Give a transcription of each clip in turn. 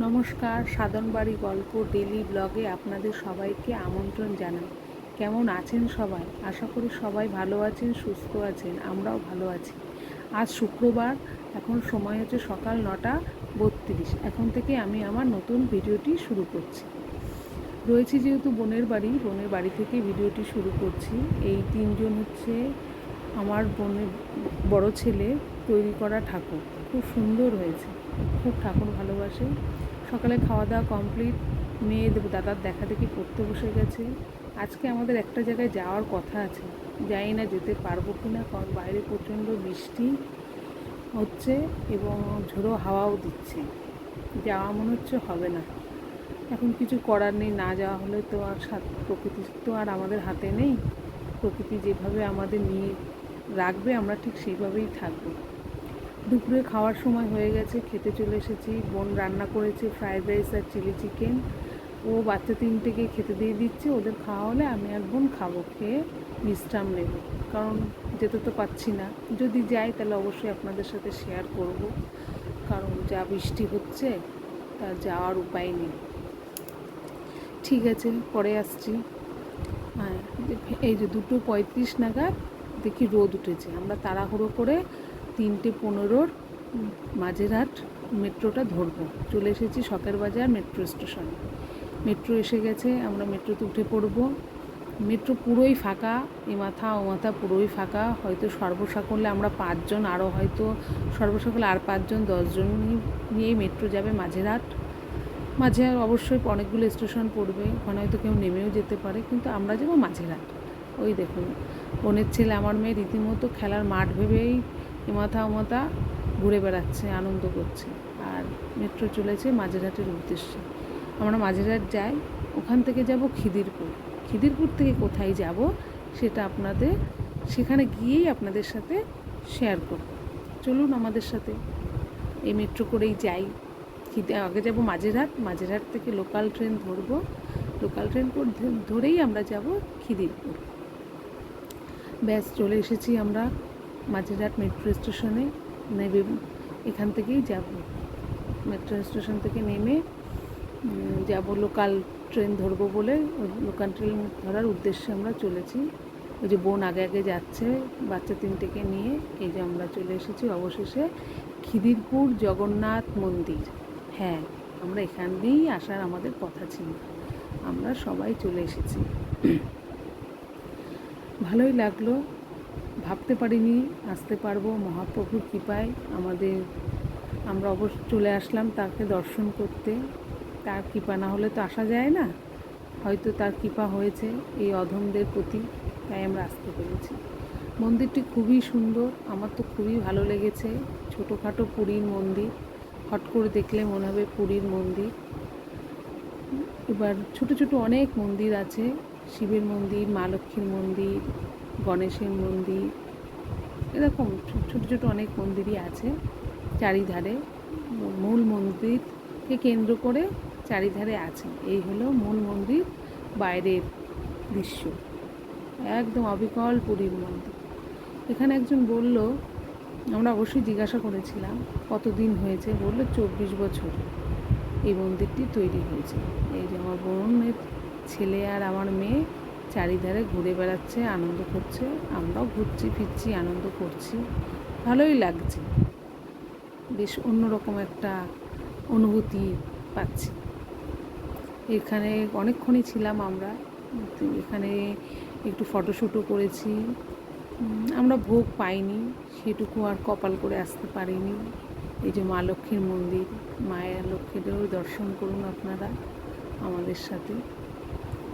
নমস্কার সাধনবাড়ি গল্প ডেলি ব্লগে আপনাদের সবাইকে আমন্ত্রণ জানাই। কেমন আছেন সবাই? আশা করি সবাই ভালো আছেন, সুস্থ আছেন, আমরাও ভালো আছি। আজ শুক্রবার, এখন সময় হচ্ছে সকাল নটা বত্রিশ। এখন থেকে আমি আমার নতুন ভিডিওটি শুরু করছি। রয়েছি যেহেতু বোনের বাড়ি বোনের বাড়ি থেকে ভিডিওটি শুরু করছি। এই তিনজন হচ্ছে আমার বোনের বড় ছেলে, তৈরি করা ঠাকুর। খুব সুন্দর হয়েছে। খুব ঠাকুর ভালোবাসে। সকালে খাওয়া দাওয়া কমপ্লিট মেয়ে দাদার দেখা দেখি পড়তে বসে গেছে। আজকে আমাদের একটা জায়গায় যাওয়ার কথা আছে। জানি না যেতে পারব কি না কারণ বাইরে প্রচণ্ড বৃষ্টি হচ্ছে এবং ঝোড়ো হাওয়াও দিচ্ছে। যাওয়া মনে হচ্ছে হবে না। এখন কিছু করার নেই, না যাওয়া হলে তো আর সাথ প্রকৃতি তো আর আমাদের হাতে নেই। প্রকৃতি যেভাবে আমাদের নিয়ে রাখবে, আমরা ঠিক সেইভাবেই থাকব। দুপুরে খাওয়ার সময় হয়ে গেছে, খেতে চলে এসেছি। বোন রান্না করেছে ফ্রায়েড রাইস আর চিলি চিকেন ও বাচ্চা তিনটেকে খেতে দিয়ে দিচ্ছে, ওদের খাওয়া হলে আমি আর বোন খাব, খেয়ে বিশ্রাম নেব। কারণ যেতে তো পাচ্ছি না। যদি যাই তাহলে অবশ্যই আপনাদের সাথে শেয়ার করব। কারণ যা বৃষ্টি হচ্ছে তা যাওয়ার উপায় নেই। ঠিক আছে, পরে আসছি। হ্যাঁ এই যে দুটো পঁয়ত্রিশ নাগাদ দেখি রোদ উঠেছে। আমরা তাড়াহুড়ো করে তিনটে পনেরোর মাঝেরহাট মেট্রোটা ধরবো। চলে এসেছি শখের বাজার মেট্রো স্টেশনে। মেট্রো এসে গেছে, আমরা মেট্রোতে উঠে পড়ব। মেট্রো পুরোই ফাঁকা, এ মাথা ও মাথা পুরোই ফাঁকা। হয়তো সর্বসাকল্যে আমরা পাঁচজন, আরও হয়তো সর্বসাকল্যে আর পাঁচজন, দশজন নিয়েই মেট্রো যাবে মাঝেরহাট। মাঝে অবশ্যই অনেকগুলো স্টেশন পড়বে, ওখানে হয়তো কেউ নেমেও যেতে পারে, কিন্তু আমরা যাব মাঝেরহাট। ওই দেখুন, বোনের ছেলে, আমার মেয়ে রীতিমতো খেলার মাঠ ভেবেই এমাথা ওমাথা ঘুরে বেড়াচ্ছে, আনন্দ করছে। আর মেট্রো চলেছে মাঝেরহাটের উদ্দেশ্যে। আমরা মাঝেরহাট যাই, ওখান থেকে যাব খিদিরপুর। খিদিরপুর থেকে কোথায় যাব সেটা আপনাদের, সেখানে গিয়েই আপনাদের সাথে শেয়ার করব। চলুন আমাদের সাথে এই মেট্রো করেই যাই। খিদে, আগে যাব মাঝেরহাট মাঝেরহাট থেকে লোকাল ট্রেন ধরবো। লোকাল ট্রেন ধরেই আমরা যাব খিদিরপুর। ব্যাস, চলে এসেছি আমরা মাঝেরহাট মেট্রো স্টেশনে নেবে, এখান থেকেই যাব। মেট্রো স্টেশন থেকে নেমে যাব লোকাল ট্রেন ধরবো বলে লোকাল ট্রেন ধরার উদ্দেশ্যে আমরা চলেছি। ওই যে বোন আগে আগে যাচ্ছে, বাচ্চা তিনটেকে নিয়ে, এই যে আমরা চলে এসেছি অবশেষে খিদিরপুর জগন্নাথ মন্দির। হ্যাঁ আমরা এখান দিয়েই আসার আমাদের কথা ছিল। আমরা সবাই চলে এসেছি। ভালোই লাগল। ভাবতে পারিনি, আসতে পারব। মহাপ্রভুর কৃপায় আমাদের, আমরা অবশ্য চলে আসলাম তাকে দর্শন করতে। তার কৃপা না হলে তো আসা যায় না। হয়তো তার কৃপা হয়েছে এই অধমদের প্রতি, তাই আমরা আসতে পেরেছি। মন্দিরটি খুবই সুন্দর, আমার তো খুবই ভালো লেগেছে। ছোটোখাটো পুরীর মন্দির, হট করে দেখলে মনে হবে পুরীর মন্দির। এবার ছোট ছোট অনেক মন্দির আছে, শিবের মন্দির, মা লক্ষ্মীর মন্দির গণেশের মন্দির, এরকম ছোট ছোট অনেক মন্দিরই আছে। চারিধারে মূল মন্দিরকে কেন্দ্র করে চারিধারে আছে। এই হলো মূল মন্দির, বাইরের দৃশ্য। একদম অবিকল পুরীর মন্দির। এখানে একজন বলল, আমরা অবশ্যই জিজ্ঞাসা করেছিলাম, কতদিন হয়েছে? বলল, চব্বিশ বছর এই মন্দিরটি তৈরি হয়েছে। এই যে আমার বোনের ছেলে আর আমার মেয়ে চারিধারে ঘুরে বেড়াচ্ছে, আনন্দ করছে। আমরাও ঘুরছি, ফিরছি, আনন্দ করছি। ভালোই লাগছে। বেশ অন্যরকম একটা অনুভূতি পাচ্ছি। এখানে অনেকক্ষণই ছিলাম আমরা। এখানে একটু ফটোশ্যুটও করেছি। আমরা ভোগ পাইনি। সেটুকু আর কপাল করে আসতে পারিনি। এই যে মা লক্ষ্মীর মন্দির, মায়ের লক্ষ্মীদেরও দর্শন করুন আপনারা আমাদের সাথে।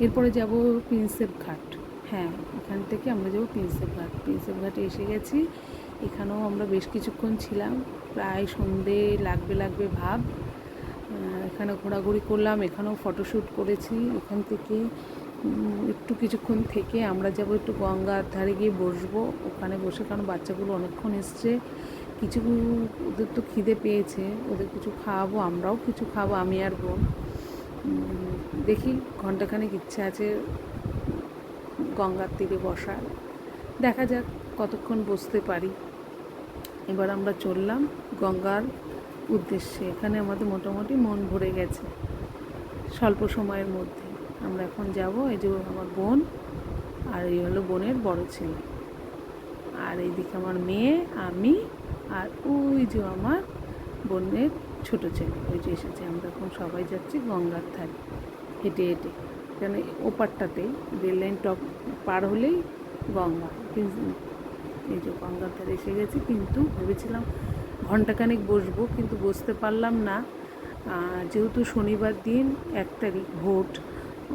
এরপরে যাব প্রিন্সেপ ঘাট। হ্যাঁ এখান থেকে আমরা যাব প্রিন্সেপ ঘাট। প্রিন্সেপ ঘাটে এসে গেছি। এখানেও আমরা বেশ কিছুক্ষণ ছিলাম। প্রায় সন্ধে লাগবে লাগবে ভাব। এখানে ঘোরাঘুরি করলাম। এখানেও ফটোশ্যুট করেছি। এখান থেকে একটু কিছুক্ষণ থেকে আমরা যাব একটু গঙ্গার ধারে গিয়ে বসবো। ওখানে বসে কারণ বাচ্চাগুলো অনেকক্ষণ এসছে। কিছু ওদের তো খিদে পেয়েছে। ওদের কিছু খাওয়াবো, আমরাও কিছু খাব, আমি আর বোন। দেখি ঘন্টাখানেক ইচ্ছে আছে গঙ্গার তীরে বসার। দেখা যাক কতক্ষণ বসতে পারি। এবার আমরা চললাম গঙ্গার উদ্দেশ্যে। এখানে আমাদের মোটামুটি মন ভরে গেছে স্বল্প সময়ের মধ্যে। আমরা এখন যাব এই যে আমার বোন আর এই হলো বোনের বড় ছেলে। আর এইদিকে আমার মেয়ে, আমি আর ওই যে আমার বোনের ছোট ছেলে, ওই যে এসেছে। আমরা এখন সবাই যাচ্ছি গঙ্গার ধারে, হেঁটে হেঁটে। কেন ওপারটাতে, রেল লাইন টপ পার হলেই গঙ্গা। এই যে গঙ্গার ধারে এসে গেছি, কিন্তু ভেবেছিলাম ঘন্টাখানেক বসবো, কিন্তু বসতে পারলাম না। যেহেতু শনিবার দিন এক তারিখ ভোট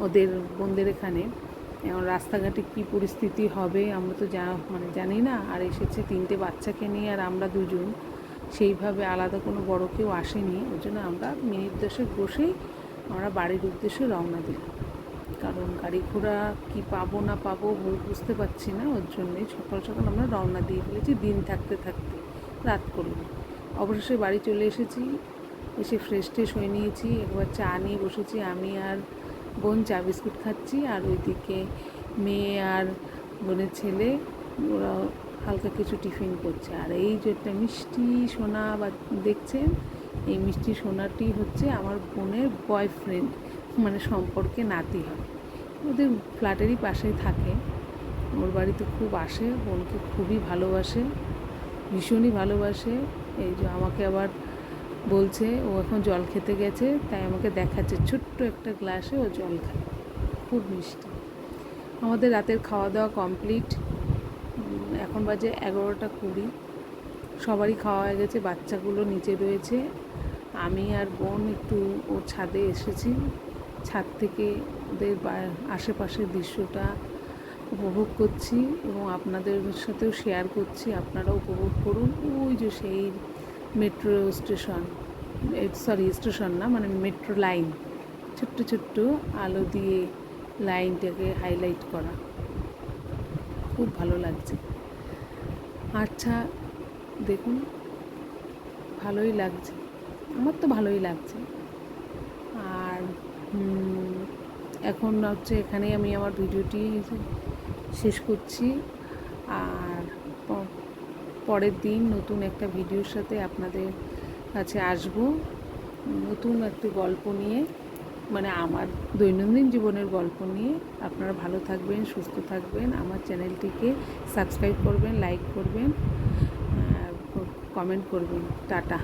ওদের, বোনদের এখানে রাস্তাঘাটে কী পরিস্থিতি হবে, আমরা তো যা মানে জানি না। আর এসেছে তিনটে বাচ্চাকে নিয়ে, আর আমরা দুজন। সেইভাবে আলাদা কোনো বড় কেউ আসেনি। ওই জন্য আমরা মিনিট দশেক বসেই আমরা বাড়ির উদ্দেশ্যে রওনা দিলাম। কারণ গাড়ি ঘোড়া কি পাবো না পাবো বুঝতে পারছি না। ওর জন্যই সকাল সকাল আমরা রওনা দিয়ে ফেলেছি, দিন থাকতে থাকতে, রাত করল অবশেষে বাড়ি চলে এসেছি, এসে ফ্রেশ ট্রেশ হয়ে নিয়েছি, একবার চা নিয়ে বসেছি। আমি আর বোন চা বিস্কুট খাচ্ছি আর ওইদিকে মেয়ে আর বোনের ছেলে ওরা হালকা কিছু টিফিন করছে। আর এই যে একটা মিষ্টি সোনা বা দেখছেন এই মিষ্টি সোনাটি হচ্ছে আমার বোনের বয়ফ্রেন্ড মানে সম্পর্কে নাতি হয়। ওদের ফ্ল্যাটেরই পাশেই থাকে। ওর বাড়িতে খুব আসে, বোনকে খুবই ভালোবাসে, ভীষণই ভালোবাসে। এই যে আমাকে আবার বলছে, ও এখন জল খেতে গেছে, তাই আমাকে দেখাচ্ছে ছোট্ট একটা গ্লাসে ও জল খায়। খুব মিষ্টি। আমাদের রাতের খাওয়া দাওয়া কমপ্লিট এখন বাজে এগারোটা কুড়ি। সবারই খাওয়া হয়ে গেছে, বাচ্চাগুলো নিচে রয়েছে। আমি আর বোন একটু ওর ছাদে এসেছি। ছাদ থেকে ওদের আশেপাশের দৃশ্যটা উপভোগ করছি এবং আপনাদের সাথেও শেয়ার করছি। আপনারা উপভোগ করুন। ওই যে সেই মেট্রো স্টেশন সরি স্টেশন না মানে মেট্রো লাইন ছোট্ট ছোট্ট আলো দিয়ে লাইনটাকে হাইলাইট করা। খুব ভালো লাগছে। আচ্ছা দেখুন, ভালোই লাগছে। আমার তো ভালোই লাগছে। আর এখন হচ্ছে এখানেই আমি আমার ভিডিওটি শেষ করছি। আর পরের দিন নতুন একটা ভিডিওর সাথে আপনাদের কাছে আসব। নতুন একটি গল্প নিয়ে। মানে আমার দৈনন্দিন জীবনের গল্প নিয়ে আপনারা ভালো থাকবেন, সুস্থ থাকবেন। আমার চ্যানেলটিকে সাবস্ক্রাইব করবেন, লাইক করবেন কমেন্ট করবেন। টাটা।